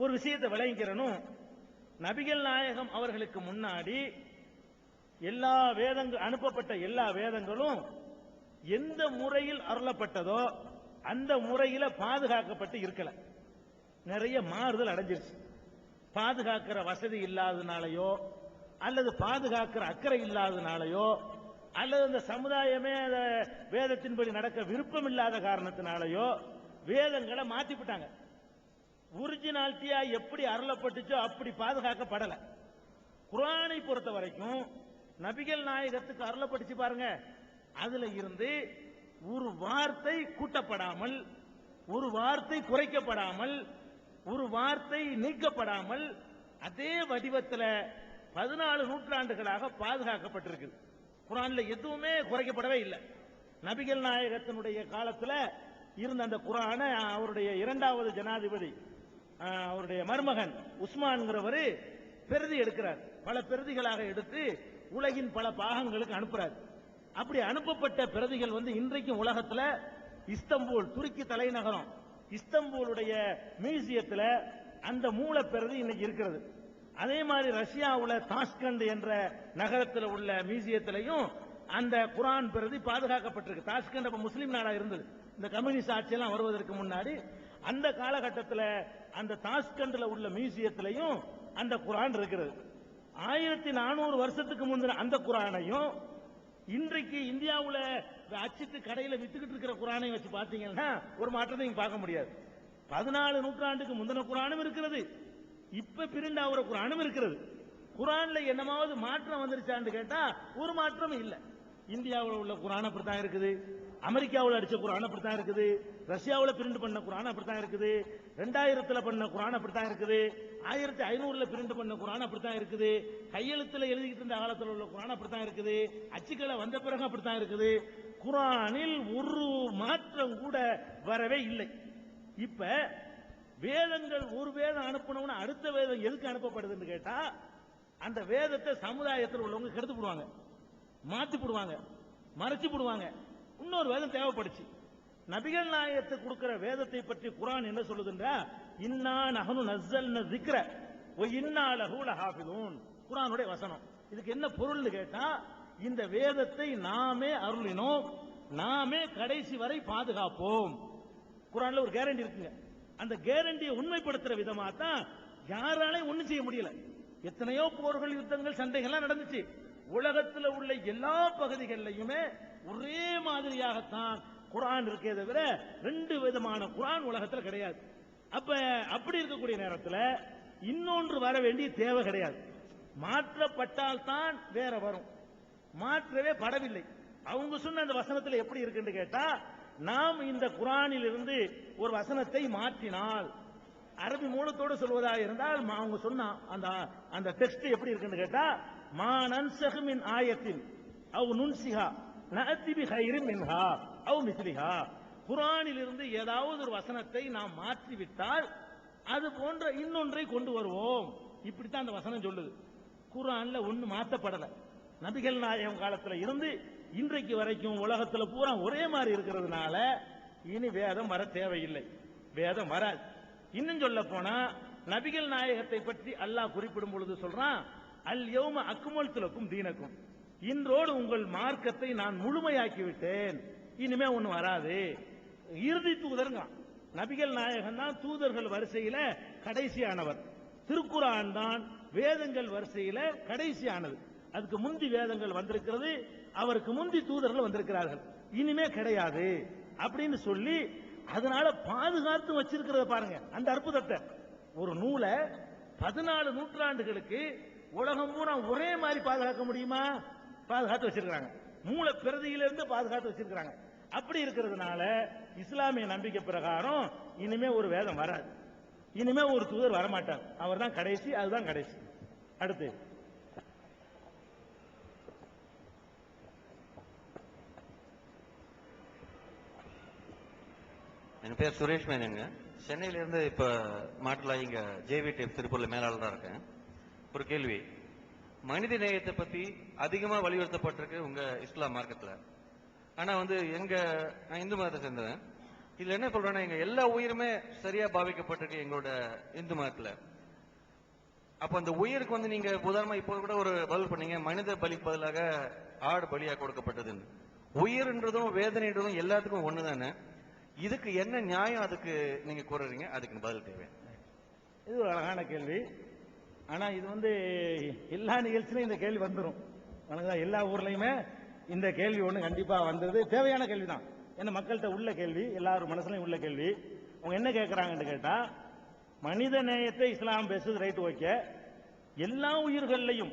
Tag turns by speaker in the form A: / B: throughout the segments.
A: ஒரு விஷயத்தை விளைங்கிறனும் நபிகள் நாயகம் அவர்களுக்கு முன்னாடி எல்லா வேதங்கள் அனுப்பப்பட்ட எல்லா வேதங்களும் எந்த முறையில் அருளப்பட்டதோ அந்த முறையில பாதுகாக்கப்பட்டு இருக்கல. நிறைய மாறுதல் அடைஞ்சிருச்சு. பாதுகாக்கிற வசதி இல்லாதனாலயோ அல்லது பாதுகாக்கிற அக்கறை இல்லாதனாலயோ அல்லது அந்த சமுதாயமே வேதத்தின்படி நடக்க விருப்பம் இல்லாத காரணத்தினாலயோ வேதங்களை மாத்திவிட்டாங்க ஒரிஜினாலிட்டியா எப்படி அருளப்பட்டுச்சோ அப்படி பாதுகாக்கப்படல. குரானை பொறுத்த வரைக்கும் நபிகள் நாயகத்துக்கு அருளப்பட்டுச்சு பாருங்க. அதுல இருந்து ஒரு வார்த்தை கூட்டப்படாமல் ஒரு வார்த்தை குறைக்கப்படாமல் ஒரு வார்த்தை நீக்கப்படாமல் அதே வடிவத்தில் பதினாலு நூற்றாண்டுகளாக பாதுகாக்கப்பட்டிருக்கு குரான்ல எதுவுமே குறைக்கப்படவே இல்லை. நபிகள் நாயகத்தினுடைய காலத்தில் இருந்த அந்த குரானை அவருடைய இரண்டாவது ஜனாதிபதி அவருடைய மருமகன் உஸ்மான்ங்கிறவரு பிரதி எடுக்கிறார். பல பிரதிகளாக எடுத்து உலகின் பல பாகங்களுக்கு அனுப்புறார். அப்படி அனுப்பப்பட்ட பிரதிகள் வந்து இன்றைக்கும் உலகத்துல இஸ்தம்பூல் துருக்கி தலைநகரம் இஸ்தம்பூலுடைய மியூசியத்துல அந்த மூல பிரதி இன்னைக்கு இருக்கிறது. அதே மாதிரி ரஷ்யாவுல தாஷ்கண்ட் என்ற நகரத்தில் உள்ள மியூசியத்திலையும் அந்த குரான் பிரதி பாதுகாக்கப்பட்டிருக்கு. தாஷ்கண்ட் அப்ப முஸ்லீம் நாடா இருந்தது. இந்த கம்யூனிஸ்ட் ஆட்சியெல்லாம் வருவதற்கு முன்னாடி அந்த காலகட்டத்தில் அந்த தாஷ்கண்ட்ல உள்ள மியூசியத்திலையும் அந்த குரான் இருக்கிறது. ஆயிரத்தி நானூறு வருஷத்துக்கு முந்தின அந்த குரானையும் இன்றைக்கு இந்தியாவில் அச்சிட்டு கடையில் வித்துக்கிட்டு இருக்கிற குரானையும் வச்சு பார்த்தீங்கன்னா ஒரு மாற்றத்தை நீங்க பார்க்க முடியாது. பதினாலு நூற்றாண்டுக்கு முந்தின குரானும் இருக்கிறது. இப்ப பிரிண்ட் ஆகுற குரானும் இருக்கிறது. குரான்ல என்னமாவது மாற்றம் வந்துருச்சான்னு கேட்டா ஒரு மாற்றமும் இல்லை. இந்தியாவில் உள்ள குரான் அப்படித்தான் இருக்குது. அமெரிக்காவில் அடிச்ச குரான் அப்படித்தான் இருக்குது. ரஷ்யாவில் பிரிண்ட் பண்ண குரான் அப்படித்தான் இருக்குது. ரெண்டாயிரத்துல பண்ண குரான் அப்படித்தான் இருக்குது. ஆயிரத்தி ஐநூறுல பிரிண்ட் பண்ண குரான் அப்படித்தான் இருக்குது. கையெழுத்துல எழுதிக்கிட்டு இருந்த காலத்தில் உள்ள குரான் அப்படித்தான் இருக்குது. அச்சுக்களை வந்த பிறகு அப்படித்தான் இருக்குது. குரானில் ஒரு மாற்றம் கூட வரவே இல்லை. இப்ப வேதங்கள் ஒரு வேதம் அனுப்பணும்னு அடுத்த வேதம் எதுக்கு அனுப்பப்படுதுன்னு கேட்டா அந்த வேதத்தை சமுதாயத்தில் உள்ளவங்க கெடுத்து போடுவாங்க. மாத்தி போடுவாங்க. மறைச்சு போடுவாங்க. இன்னொரு வேதம் தேவைப்படுச்சு. நபிகள் நாயகத்தை கொடுக்கிற வேதத்தை பற்றி குரான் என்ன சொல்லுதுன்றா? இன்னா நகனு நஸ்ஸல் நசிக்கிற ஒ இன்னா லஹு லஹாஃபிதூன். குரானுடைய வசனம். இதுக்கு என்ன பொருள்னு கேட்டா இந்த வேதத்தை நாமே அருளினோம் நாமே கடைசி வரை பாதுகாப்போம். குரான்ல ஒரு கேரண்டி இருக்குங்க. அந்த கேரண்டியை உண்மைப்படுத்துற விதமா தான் யாராலையும் ஒண்ணும் செய்ய முடியல. எத்தனையோ போர்கள் யுத்தங்கள் சண்டைகள்லாம் நடந்துச்சு. உலகத்துல உள்ள எல்லா பகுதிகளிலையுமே ஒரே மாதிரியாகத்தான் குரான் இருக்கே தவிர ரெண்டு விதமான குரான் உலகத்தில் கிடையாது. அப்ப அப்படி இருக்கக்கூடிய நேரத்தில் இன்னொன்று வர வேண்டிய தேவை கிடையாது. மாற்றப்பட்டால் தான் வேற வரும். மாற்றவே படவில்லை. அவங்க சொன்ன அந்த வசனத்தில் எப்படி இருக்குன்னு கேட்டா நாம் இந்த குரானில் இருந்து ஒரு வசனத்தை மாற்றினால் அரபி மூலத்தோடு சொல்வதாக இருந்தால் அவங்க சொன்ன அந்த அந்த டெக்ஸ்ட் எப்படி இருக்குன்னு கேட்டா மா நன்சஹு ஆயத்தின் அவ் நுன்சிஹா நஅத்தி பி ஹைரின் மின்ஹா அவ் மிஸ்லிஹா. குரானிலிருந்து ஏதாவது ஒரு வசனத்தை நாம் மாற்றிவிட்டால் அது போன்ற இன்னொன்றை கொண்டு வருவோம். இப்படித்தான் அந்த வசனம் சொல்லுது. குரான்ல ஒன்னு மாத்தப்படல. நபிகள் நாயகம் காலத்துல இருந்து இன்றைக்கு வரைக்கும் உலகத்துல பூரா ஒரே மாதிரி இருக்கிறதுனால இனி வேதம் வர தேவையில்லை. வேதம் வராது. இன்னும் சொல்ல போனா நபிகள் நாயகத்தை பற்றி அல்லாஹ் குறிப்பிடும் பொழுது சொல்றான் அல் யோம அக்குமல் துலக்கும் தீனக்கும். இன்றோடு உங்கள் மார்க்கத்தை நான் முழுமையாக்கி விட்டேன் இனிமே ஒண்ணு வராது. இறுதி தூதருங்க. நபிகள் நாயகன் தான் தூதர்கள் வரிசையில கடைசியானவர். திருக்குறான் தான் வேதங்கள் வரிசையில கடைசியானது. அதுக்கு முந்தி வேதங்கள் வந்திருக்கிறது அவருக்கு முந்தி தூதர்கள் வந்திருக்கிறார்கள். இனிமே கிடையாது. அப்படின்னு சொல்லி அதனால பாதுகாத்து வச்சிருக்கிறத பாருங்க. அந்த அற்புதத்தை. ஒரு நூலை பதினாலு நூற்றாண்டுகளுக்கு உலகம் பூரா ஒரே மாதிரி பாதுகாக்க முடியுமா? பாதுகாத்து வச்சிருக்காங்க மூல பிரதியிலிருந்து பாதுகாத்து வச்சிருக்காங்க அப்படி இருக்கிறதுனால இஸ்லாமிய நம்பிக்கை பிரகாரம் இனிமே ஒரு வேதம் வராது. இனிமே ஒரு தூதர் வரமாட்டார். அவர் தான் கடைசி அதுதான் கடைசி. அடுத்து.
B: என் பேர் சுரேஷ் மேனங்க சென்னையிலேருந்து இப்போ இப்ப மாட்டலா ஜேவி டேப் திருப்பூரில் மேலாளராக இருக்கேன். ஒரு கேள்வி. மனித நேயத்தை பத்தி அதிகமா வலியுறுத்தப்பட்டிருக்கு உங்க இஸ்லாம் மார்க்கத்துல. ஆனா வந்து எங்க நான் இந்து மதத்தை சேர்ந்தவன். இதுல என்ன சொல்றேன்னா எங்க எல்லா உயிருமே சரியா பாவிக்கப்பட்டிருக்கு எங்களோட இந்து மதத்துல. அப்ப அந்த உயிருக்கு வந்து நீங்க உதாரணமா இப்போ கூட ஒரு பதில் பண்ணீங்க மனித பலிக்கு பதிலாக ஆடு பலியா கொடுக்கப்பட்டதுன்னு. உயிர்ன்றதும் வேதனைன்றதும் எல்லாத்துக்கும் ஒண்ணுதானே? இதுக்கு என்ன நியாயம் அதுக்கு நீங்க கூறுறீங்க? அதுக்கு பதில் தேவை.
A: இது ஒரு அழகான கேள்வி. ஆனா இது வந்து எல்லா நிகழ்ச்சியிலும் இந்த கேள்வி வந்துடும் வணக்கம் எல்லா ஊர்லயுமே இந்த கேள்வி ஒண்ணு கண்டிப்பா வந்தது. தேவையான கேள்விதான். ஏன்னா மக்கள்கிட்ட உள்ள கேள்வி எல்லாரும் மனசுலயும் உள்ள கேள்வி. அவங்க என்ன கேட்கறாங்கன்னு கேட்டா மனித நேயத்தை இஸ்லாம் பேசுது ரைட் ஓகே எல்லா உயிர்கள்லையும்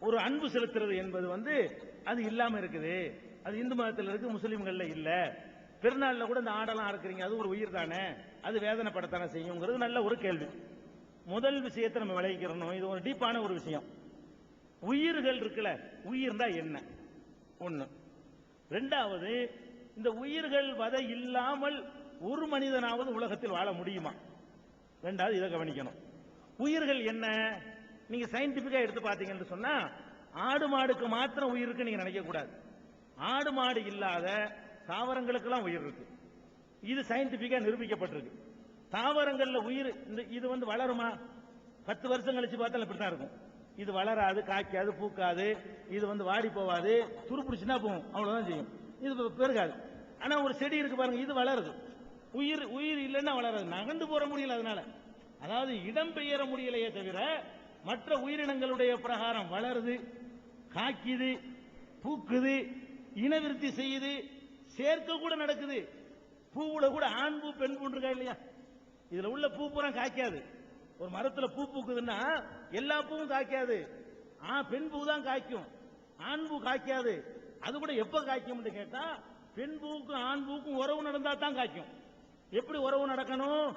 A: ஒரு அன்பு செலுத்துறது என்பது வந்து அது இல்லாம இருக்குது. அது இந்து மதத்தில் இருக்கு முஸ்லீம்கள்ல இல்ல. பெருநாள்ல கூட இந்த ஆடெல்லாம் அறுக்குறீங்க அது ஒரு உயிர் தானே. அது வேதனைப்படத்தானே செய்யுங்கிறது நல்ல ஒரு கேள்வி. முதல் விஷயத்தை நம்ம விளைவிக்கிறோம் இது ஒரு டீப்பான ஒரு விஷயம். உயிர்கள் இருக்குல்ல உயிர்னா என்ன? ஒண்ணு. ரெண்டாவது இந்த உயிர்கள் வதை இல்லாமல் ஒரு மனிதனாவது உலகத்தில் வாழ முடியுமா? ரெண்டாவது இதை கவனிக்கணும். உயிர்கள் என்ன? நீங்க சயின்டிபிக்கா எடுத்து பாத்தீங்கன்னு சொன்னா ஆடு மாடுக்கு மாத்திரம் உயிர் இருக்கு நீங்க நினைக்க கூடாது. ஆடு மாடு இல்லாத தாவரங்களுக்கெல்லாம் உயிர் இருக்கு. இது சயின்டிபிக்கா நிரூபிக்கப்பட்டிருக்கு. தாவரங்கள்ல உயிர் இந்த இது வந்து வளருமா? பத்து வருஷம் கழிச்சு பார்த்தாலும் இப்படித்தான் இருக்கும். இது வளராது காய்க்காது பூக்காது இது வந்து வாடி போவாது துருப்பிடிச்சுன்னா போகும். அவ்வளவுதான் செய்யும். இது பெருகாது. ஆனா ஒரு செடி இருக்கு பாருங்க இது வளருது. உயிர் உயிர் இல்லைன்னா வளராது. நகர்ந்து போற முடியல அதனால. அதாவது இடம் பெயர முடியலையே தவிர மற்ற உயிரினங்களுடைய பிரகாரம் வளருது காய்க்குது பூக்குது இனவிருத்தி செய்யுது சேர்க்க கூட நடக்குது. பூவுல கூட ஆண் பூ பெண் பூ இருக்கா இல்லையா? இதுல உள்ள பூ பூரா காய்க்காது. ஒரு மரத்துல பூ பூக்குதுன்னா எல்லா பூவும் காய்க்காது. ஆ பெண் பூ தான் காய்க்கும். ஆண் பூ காய்க்காது. அது கூட எப்ப காய்க்கும்னு கேட்டா பெண் பூவுக்கும் ஆண் பூவுக்கும் உறவு நடந்தா தான் காய்க்கும். எப்படி உறவு நடக்கணும்?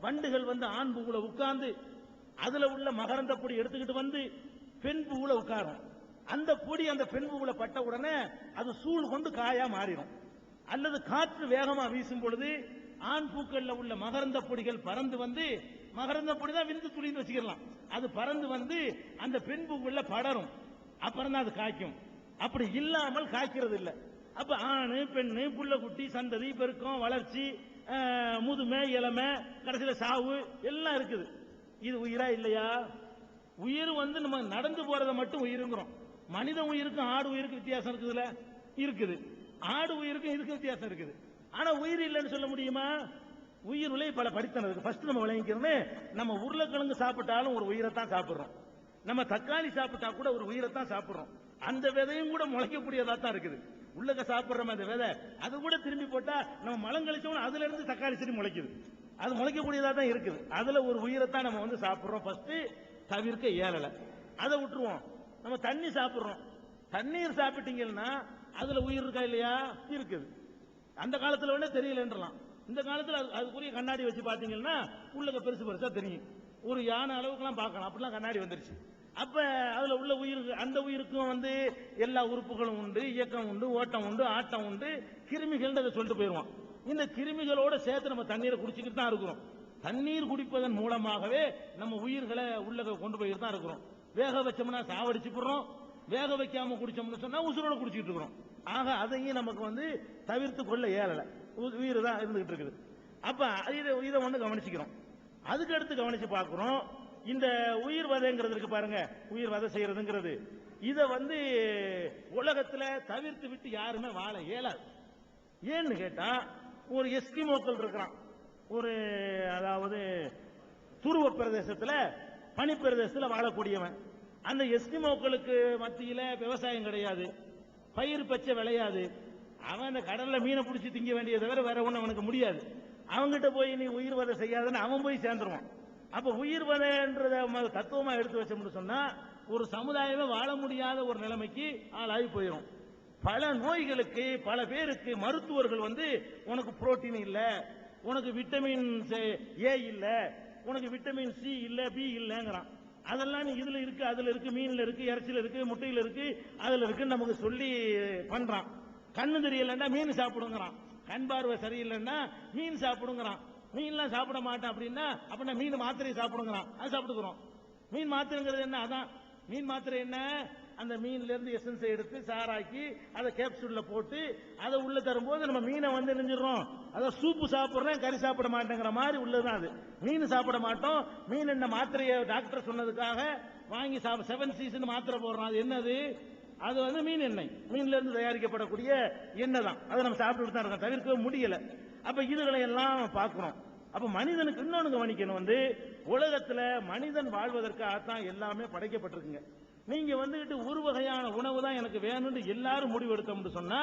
A: வண்டுகள் வந்து ஆண் பூவுல உட்கார்ந்து அதுல உள்ள மகரந்த பொடி எடுத்துக்கிட்டு வந்து பெண் பூவுல உட்காரும். அந்த பொடி அந்த பெண் பூவுல பட்ட உடனே அது சூழ் கொண்டு காயா மாறிடும். அல்லது காற்று வேகமா வீசும் பொழுது ஆண் பூக்கள்ல உள்ள மகரந்த பொடிகள் பறந்து வந்து மகரந்த பொடி தான் விந்து துளின்னு வச்சுக்கலாம். அது பறந்து வந்து அந்த பெண் பூக்குள்ள படரும். அப்புறம் தான் அது காய்க்கும். அப்படி இல்லாமல் காய்க்கிறது இல்லை அப்ப ஆணு பெண்ணு புள்ள குட்டி சந்ததி பெருக்கம் வளர்ச்சி முதுமை இளமை கடைசியில சாவு எல்லாம் இருக்குது. இது உயிரா இல்லையா? உயிர் வந்து நம்ம நடந்து போறத மட்டும் உயிருங்கிறோம். மனித உயிருக்கும் ஆடு உயிருக்கும் வித்தியாசம் இருக்குதுல்ல? இருக்குது. ஆடு உயிருக்கும் இதுக்கு வித்தியாசம் இருக்குது. ஆனா உயிர் இல்லைன்னு சொல்ல முடியுமா? உயிர் விலை பல படித்தனம் ஃபர்ஸ்ட் நம்ம விளங்கிக்கிறோமே நம்ம உருளைக்கிழங்கு சாப்பிட்டாலும் ஒரு உயிரை தான் சாப்பிடுறோம். நம்ம தக்காளி சாப்பிட்டா கூட ஒரு உயிரை தான் சாப்பிடுறோம். அந்த விதையும் கூட முளைக்கக்கூடியதா தான் இருக்குது. உள்ளக சாப்பிடுறோம் அந்த விதை. அது கூட திரும்பி போட்டா நம்ம மலம் கழிச்சோம் அதுல இருந்து தக்காளி செடி முளைக்குது. அது முளைக்கக்கூடியதா தான் இருக்குது. அதுல ஒரு உயிரை தான் நம்ம வந்து சாப்பிடுறோம். ஃபர்ஸ்ட் தவிர்க்க இயலல. அதை விட்டுருவோம். நம்ம தண்ணி சாப்பிடுறோம். தண்ணீர் சாப்பிட்டீங்கன்னா அதுல உயிர் இருக்கா இல்லையா? இருக்குது. அந்த காலத்துல வேணா தெரியலன்றலாம். இந்த காலத்துல அது- அதுக்குரிய கண்ணாடி வச்சு பாத்தீங்கன்னா உள்ளக பெருசு பெருசா தெரியும். ஒரு யானை அளவுக்குலாம் பார்க்கலாம். அப்படிலாம் கண்ணாடி வந்துருச்சு. அப்ப அதுல உள்ள உயிர் அந்த உயிருக்கும் வந்து எல்லா உறுப்புகளும் உண்டு இயக்கம் உண்டு ஓட்டம் உண்டு ஆட்டம் உண்டு. கிருமிகள் அதை சொல்லிட்டு போயிடுவோம் இந்த கிருமிகளோட சேர்த்து நம்ம தண்ணீரை குடிச்சுக்கிட்டு தான் இருக்கிறோம். தண்ணீர் குடிப்பதன் மூலமாகவே நம்ம உயிர்களை உள்ள கொண்டு போயிட்டு தான் இருக்கிறோம். வேக வச்சோம்னா சாவடிச்சு போடுறோம். வேக வைக்காம குடிச்சோம்னு சொன்னா உசுரோட குடிச்சிட்டு இருக்கிறோம். ஆக அதையும் நமக்கு வந்து தவிர்த்து கொள்ள இயலல உயிர் தான் இருந்துகிட்டு இருக்குது. அப்ப இதை இதை ஒண்ணு கவனிச்சுக்கிறோம். அதுக்கு அடுத்து கவனிச்சு பார்க்கிறோம். இந்த உயிர் வதைங்கிறது இருக்கு பாருங்க. உயிர் வதை செய்யறதுங்கிறது. இதை வந்து உலகத்துல தவிர்த்து விட்டு யாருமே வாழ இயலாது. ஏன்னு கேட்டா ஒரு எஸ்கிமோக்கள் இருக்கிறான். ஒரு அதாவது துருவ பிரதேசத்துல பனிப்பிரதேசத்துல வாழக்கூடியவன். அந்த எஸ்கிமோக்களுக்கு மத்தியில விவசாயம் கிடையாது. பயிர் பச்சை விளையாது. அவன் அந்த கடல்ல மீனை பிடிச்சி திங்க வேண்டிய தவிர வேற ஒண்ணு அவனுக்கு முடியாது. அவன்கிட்ட போய் நீ உயிர் வதை செய்யாதுன்னு அவன் போய் சேர்ந்துருவான். அப்ப உயிர் வதைன்றத ம- தத்துவமா எடுத்து வச்சோம்னு சொன்னா ஒரு சமுதாயமே வாழ முடியாத ஒரு நிலைமைக்கு ஆளாகி போயிடும் பல நோய்களுக்கு பல பேருக்கு மருத்துவர்கள் வந்து உனக்கு புரோட்டீன் இல்லை உனக்கு விட்டமின் ஏ இல்லை உனக்கு விட்டமின் சி இல்லை பி இல்லைங்கிறான். அதெல்லாம் நீ இதுல இருக்கு அதுல இருக்கு மீன்ல இருக்கு இறைச்சியில இருக்கு முட்டையில இருக்கு அதுல இருக்குன்னு நமக்கு சொல்லி பண்றான். கண்ணு தெரியலன்னா மீன் சாப்பிடுங்கிறான். கண் பார்வை சரியில்லைன்னா மீன் சாப்பிடுங்கிறான். மீன்லாம் சாப்பிட மாட்டேன் அப்படின்னா அப்படின்னா மீன் மாத்திரை சாப்பிடுங்கிறான். அது சாப்பிட்டுக்கிறோம். மீன் மாத்திரைங்கிறது என்ன? அதான். மீன் மாத்திரை என்ன? அந்த மீன்ல இருந்து எசன்ஸை எடுத்து சாராக்கி அதை கேப்சூல்ல போட்டு அதை உள்ள தரும்போது நம்ம மீனை வந்து நெஞ்சிடறோம் அதை சூப்பு சாப்பிட்றேன் கறி சாப்பிட மாட்டேங்கிற மாதிரி உள்ளதான் அது. மீன் சாப்பிட மாட்டோம். மீன் என்ன மாத்திரையை டாக்டர் சொன்னதுக்காக வாங்கி சாப்பிட செவன் சீசன் மாத்திரை போடுறோம் அது என்னது? அது வந்து மீன் எண்ணெய். மீன்ல இருந்து தயாரிக்கப்படக்கூடிய எண்ணெய் தான். அதை நம்ம சாப்பிட்டு தான் இருக்கோம். தவிர்க்கவே முடியல. அப்ப இதுகளை எல்லாம் பார்க்குறோம் அப்ப மனிதனுக்கு இன்னொன்று கவனிக்கணும் வந்து உலகத்துல மனிதன் வாழ்வதற்காகத்தான் எல்லாமே படைக்கப்பட்டிருக்குங்க. நீங்க வந்துகிட்டு ஒரு வகையான உணவு தான் எனக்கு வேணும்னு எல்லாரும் முடிவெடுத்தோம்னு சொன்னா